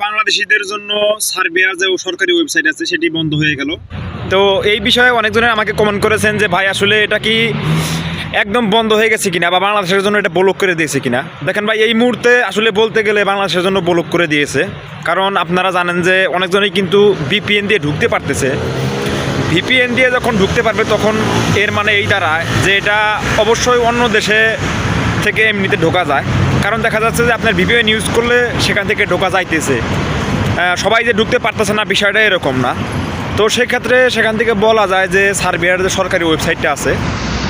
বাংলাদেশিদের জন্য সার্বিয়ার যে সরকারি ওয়েবসাইট আছে, সেটি বন্ধ হয়ে গেল। তো এই বিষয়ে অনেকজনের আমাকে কমেন্ট করেছেন যে, ভাই, আসলে এটা কি একদম বন্ধ হয়ে গেছে কিনা বা বাংলাদেশের জন্য এটা ব্লক করে দিয়েছে কিনা? দেখেন ভাই, এই মুহূর্তে আসলে বলতে গেলে বাংলাদেশের জন্য ব্লক করে দিয়েছে। কারণ আপনারা জানেন যে অনেকজনই কিন্তু ভিপিএন দিয়ে ঢুকতে পারতেছে। ভিপিএন দিয়ে যখন ঢুকতে পারবে, তখন এর মানে এই দাঁড়ায় যে এটা অবশ্যই অন্য দেশে থেকে এমনিতে ঢোকা যায়। কারণ দেখা যাচ্ছে যে আপনার ভিপিএন ইউজ করলে সেখান থেকে ঢোকা যাইতেছে। সবাই যে ঢুকতে পারতেছে না বিষয়টা এরকম না। তো সেক্ষেত্রে সেখান থেকে বলা যায় যে সার্বিয়ার যে সরকারি ওয়েবসাইটটা আছে,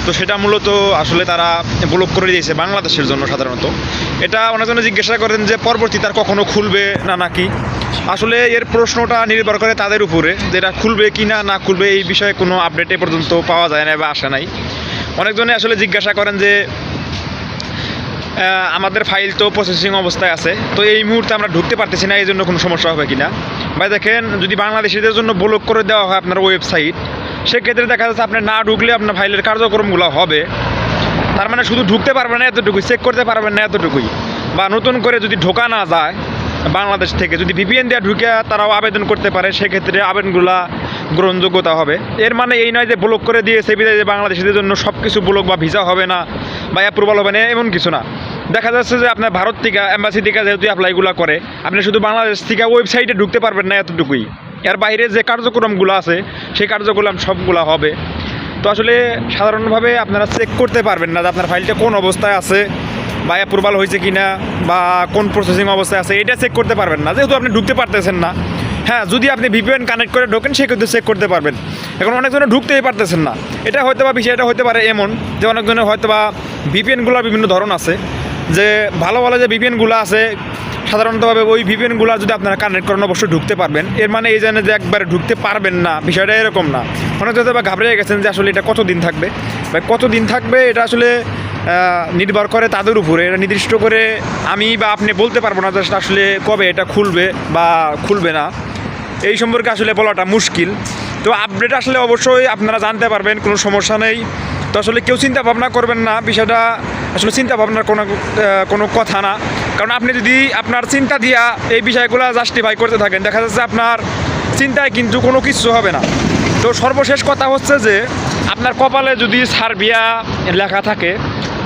তো সেটা মূলত আসলে তারা ব্লক করে দিয়েছে বাংলাদেশের জন্য সাধারণত। এটা অনেকজনে জিজ্ঞাসা করেন যে পরবর্তী তার কখনো খুলবে না নাকি? আসলে এর প্রশ্নটা নির্ভর করে তাদের উপরে, যে এটা খুলবে কি না না খুলবে, এই বিষয়ে কোনো আপডেট পর্যন্ত পাওয়া যায় না বা আসে নাই। অনেকজনে আসলে জিজ্ঞাসা করেন যে আমাদের ফাইল তো প্রসেসিং অবস্থায় আছে। তো এই মুহূর্তে আমরা ঢুকতে পারতেছি না, এই জন্য কোনো সমস্যা হবে কিনা? ভাই, দেখেন, যদি বাংলাদেশিদের জন্য ব্লক করে দেওয়া হয় আপনার ওয়েবসাইট সেক্ষেত্রে দেখা যাচ্ছে আপনি না ঢুকলে আপনার ফাইলের কার্যক্রমগুলো হবে। তার মানে শুধু ঢুকতে পারবেন না এতটুকুই চেক করতে পারবেন না এতটুকুই। বা নতুন করে যদি ঢোকা না যায় বাংলাদেশ থেকে, যদি ভিপিএন দিয়ে ঢুকে তারাও আবেদন করতে পারে, সেক্ষেত্রে আবেদনগুলা গ্রহণযোগ্যতা হবে। এর মানে এই নয় যে ব্লক করে দিয়েছে বিদায় যে বাংলাদেশিদের জন্য সব কিছু ব্লক বা ভিসা হবে না, বা অ্যাপ্রুভাল হবে না, এমন কিছু না। দেখা যাচ্ছে যে আপনার ভারত থেকে এম্বাসি থেকে যেহেতু অ্যাপ্লাইগুলো করে, আপনি শুধু বাংলাদেশ থেকে ওয়েবসাইটে ঢুকতে পারবেন না এতটুকুই। এর বাইরে যে কার্যক্রমগুলো আছে, সেই কার্যক্রম সবগুলো হবে। তো আসলে সাধারণভাবে আপনারা চেক করতে পারবেন না যে আপনার ফাইলটা কোন অবস্থায় আছে, বা অ্যাপ্রুভাল হয়েছে কি না বা কোন প্রসেসিং অবস্থায় আছে, এটা চেক করতে পারবেন না। যেহেতু আপনি ঢুকতে পারতেছেন না হ্যাঁ যদি আপনি ভিপিএন কানেক্ট করে ঢোকেন সেক্ষেত্রে চেক করতে পারবেন। এখন অনেকজনে ঢুকতেই পারতেছেন না। এটা হয়তো বা বিষয়টা হতে পারে এমন যে অনেকজনের হয়তো বা ভিপিএনগুলোর বিভিন্ন ধরন আছে। যে ভালো ভালো যে ভিপিএনগুলো আছে, সাধারণতভাবে ওই ভিপিএনগুলো যদি আপনারা কানেক্ট করেন, অবশ্যই ঢুকতে পারবেন। এর মানে এই জানে যে একবারে ঢুকতে পারবেন না, বিষয়টা এরকম না। অনেক হয়তো বা ঘাবড়ে গেছেন যে আসলে এটা কতদিন থাকবে? বা কতদিন থাকবে? এটা আসলে নির্ভর করে তাদের উপরে। এটা নির্দিষ্ট করে আমি বা আপনি বলতে পারব না যে আসলে কবে এটা খুলবে বা খুলবে না। এই সম্পর্কে আসলে বলাটা মুশকিল। তো আপডেট আসলে অবশ্যই আপনারা জানতে পারবেন, কোনো সমস্যা নেই। তো আসলে কেউ চিন্তা ভাবনা করবেন না, বিষয়টা আসলে চিন্তা ভাবনার কোনো কোনো কথা না। কারণ আপনি যদি আপনার চিন্তা দিয়া এই বিষয়গুলো জাস্টিফাই করতে থাকেন, দেখা যাচ্ছে আপনার চিন্তায় কিন্তু কোনো কিছু হবে না। তো সর্বশেষ কথা হচ্ছে যে, আপনার কপালে যদি সার্বিয়া লেখা থাকে,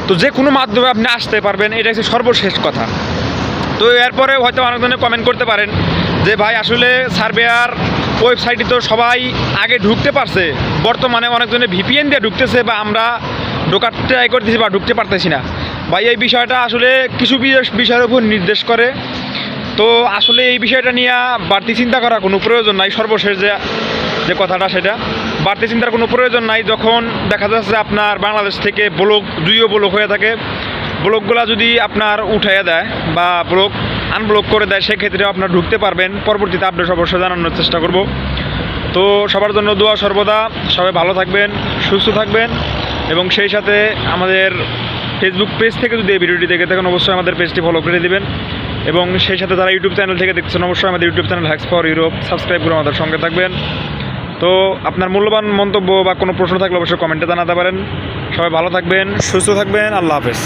তো যে কোনো মাধ্যমে আপনি আসতে পারবেন, এটা হচ্ছে সর্বশেষ কথা। তো এরপরে হয়তো অনেকজনে কমেন্ট করতে পারেন যে, ভাই, আসলে সার্ভেয়ার ওয়েবসাইটে তো সবাই আগে ঢুকতে পারছে। বর্তমানে অনেকজনে ভিপিএন দিয়ে ঢুকতেছে বা আমরা ঢোকার ট্রাই করতেছি বা ঢুকতে পারতেছি না। ভাই, এই বিষয়টা আসলে কিছু বিষয়ের উপর নির্দেশ করে। তো আসলে এই বিষয়টা নিয়ে বাড়তি চিন্তা করার কোনো প্রয়োজন নাই, সর্বশেষ যে যে কথাটা সেটা। বাড়তি চিন্তার কোনো প্রয়োজন নাই, যখন দেখা যাচ্ছে যে আপনার বাংলাদেশ থেকে ব্লক দুইও ব্লক হয়ে থাকে। ব্লকগুলো যদি আপনার উঠাইয়া দেয় বা ব্লক আনব্লক করে দেয়, সেক্ষেত্রে আপনার ঢুকতে পারবেন। পরবর্তীতে আপডেট অবশ্যই জানানোর চেষ্টা করব। তো সবার জন্য দোয়া সর্বদা। সবাই ভালো থাকবেন, সুস্থ থাকবেন। এবং সেই সাথে আমাদের ফেসবুক পেজ থেকে যদি এই ভিডিওটি দেখে থাকেন, অবশ্যই আমাদের পেজটি ফলো করে দেবেন। এবং সেই সাথে যারা ইউটিউব চ্যানেল থেকে দেখছেন অবশ্যই আমাদের YouTube channel hacks for Europe subscribe করে আমাদের সঙ্গে থাকবেন। তো আপনার মূল্যবান মন্তব্য বা কোনো প্রশ্ন থাকলে অবশ্যই কমেন্টে জানাতে পারেন। সবাই ভালো থাকবেন, সুস্থ থাকবেন, আল্লাহ হাফেজ।